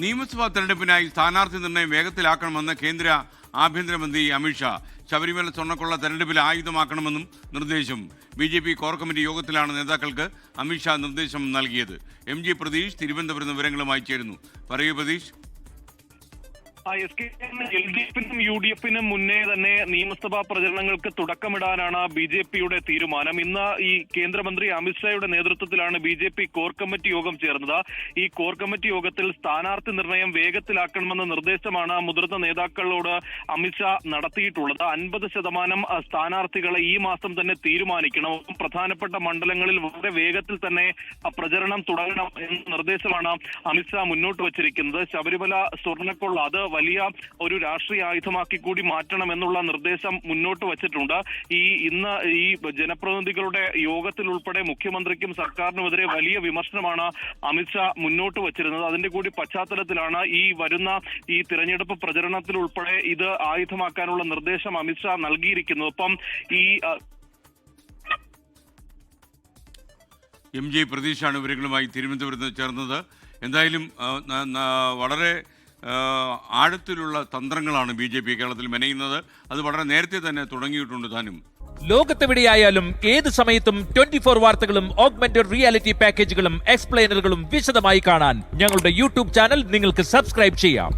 നിയമസഭാ തെരഞ്ഞെടുപ്പിനായി സ്ഥാനാർത്ഥി നിർണയം വേഗത്തിലാക്കണമെന്ന് കേന്ദ്ര ആഭ്യന്തരമന്ത്രി അമിത്ഷാ ശബരിമല സ്വർണക്കൊള്ള തെരഞ്ഞെടുപ്പിൽ ആയുധമാക്കണമെന്നും നിർദ്ദേശം. B J P core committee യോഗത്തിലാണ് നേതാക്കൾക്ക് അമിത്ഷാ നിർദ്ദേശം നൽകിയത്. എം ജി പ്രതീഷ് തിരുവനന്തപുരം വിവരങ്ങളുമായി ചേരുന്നു. പറയൂ പ്രതീഷ്. ആ എസ് കെ എൽ ഡി എഫിനും യു ഡി എഫിനും മുന്നേ തന്നെ നിയമസഭാ പ്രചരണങ്ങൾക്ക് തുടക്കമിടാനാണ് ബി ജെ പിയുടെ തീരുമാനം. ഇന്ന് ഈ കേന്ദ്രമന്ത്രി അമിത്ഷായുടെ നേതൃത്വത്തിലാണ് B J P core committee യോഗം ചേർന്നത്. ഈ കോർ കമ്മിറ്റി യോഗത്തിൽ സ്ഥാനാർത്ഥി നിർണയം വേഗത്തിലാക്കണമെന്ന നിർദ്ദേശമാണ് മുതിർന്ന നേതാക്കളോട് അമിത്ഷാ നടത്തിയിട്ടുള്ളത്. അൻപത് ശതമാനം സ്ഥാനാർത്ഥികളെ ഈ മാസം തന്നെ തീരുമാനിക്കണം. പ്രധാനപ്പെട്ട മണ്ഡലങ്ങളിൽ വളരെ വേഗത്തിൽ തന്നെ പ്രചരണം തുടങ്ങണം എന്ന നിർദ്ദേശമാണ് അമിത്ഷാ മുന്നോട്ട് വച്ചിരിക്കുന്നത്. ശബരിമല സ്വർണക്കൊള്ള അത് വലിയ ഒരു രാഷ്ട്രീയ ആയുധമാക്കി കൂടി മാറ്റണം എന്നുള്ള നിർദ്ദേശം മുന്നോട്ട് വച്ചിട്ടുണ്ട്. ഈ ഇന്ന് ഈ ജനപ്രതിനിധികളുടെ യോഗത്തിൽ ഉൾപ്പെടെ മുഖ്യമന്ത്രിക്കും സർക്കാരിനുമെതിരെ വലിയ വിമർശനമാണ് അമിത്ഷാ മുന്നോട്ട് വച്ചിരുന്നത്. അതിന്റെ കൂടി പശ്ചാത്തലത്തിലാണ് ഈ വരുന്ന ഈ തിരഞ്ഞെടുപ്പ് പ്രചരണത്തിൽ ഉൾപ്പെടെ ഇത് ആയുധമാക്കാനുള്ള നിർദ്ദേശം അമിത്ഷാ നൽകിയിരിക്കുന്നത്. ഒപ്പം ഈ എം ജെ പ്രതീഷാണ് വിവരങ്ങളുമായി തിരുവനന്തപുരത്ത് ചേർന്നത്. എന്തായാലും വളരെ ആഴത്തിലുള്ള തന്ത്രങ്ങളാണ് ബി ജെ പി കേരളത്തിൽ മെനയുന്നത്. അത് വളരെ നേരത്തെ തന്നെ തുടങ്ങിയിട്ടുണ്ട് താനും ലോകത്തെവിടെയായാലും ഏത് സമയത്തും ട്വന്റി ഫോർ വാർത്തകളും ഓഗ്മെന്റഡ് റിയാലിറ്റി പാക്കേജുകളും എക്സ്പ്ലെയിനറുകളും വിശദമായി കാണാൻ ഞങ്ങളുടെ യൂട്യൂബ് ചാനൽ നിങ്ങൾക്ക് സബ്സ്ക്രൈബ് ചെയ്യാം.